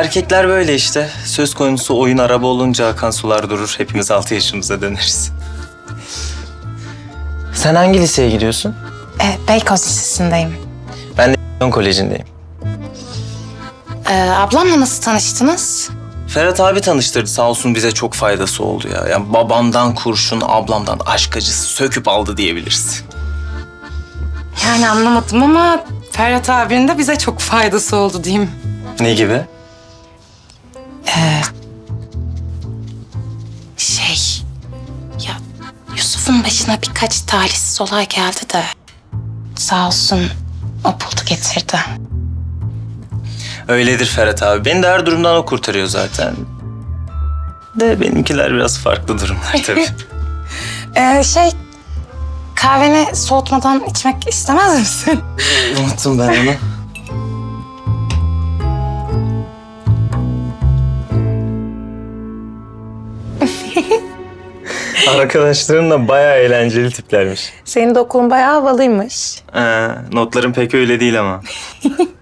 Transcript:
Erkekler böyle işte. Söz konusu oyun araba olunca akan sular durur. Hepimiz 6 yaşımıza döneriz. Sen hangi liseye gidiyorsun? E, Beykoz Lisesi'ndeyim. Ben de Lyon Koleji'ndeyim. E, ablamla nasıl tanıştınız? Ferhat abi tanıştırdı sağ olsun bize çok faydası oldu ya. Yani babamdan kurşun, ablamdan aşk acısı söküp aldı diyebiliriz. Yani anlamadım ama Ferhat abinin de bize çok faydası oldu diyeyim. Ne gibi? Şey, ya Yusuf'un başına birkaç talihsiz olay geldi de sağ olsun o buldu getirdi. Öyledir Ferhat abi. Beni de her durumdan o kurtarıyor zaten. De benimkiler biraz farklı durumlar tabii. E, şey, kahveni soğutmadan içmek istemez misin? Unuttum ben onu. Arkadaşların da bayağı eğlenceli tiplermiş. Senin de okulun bayağı havalıymış. Ee, notların pek öyle değil ama.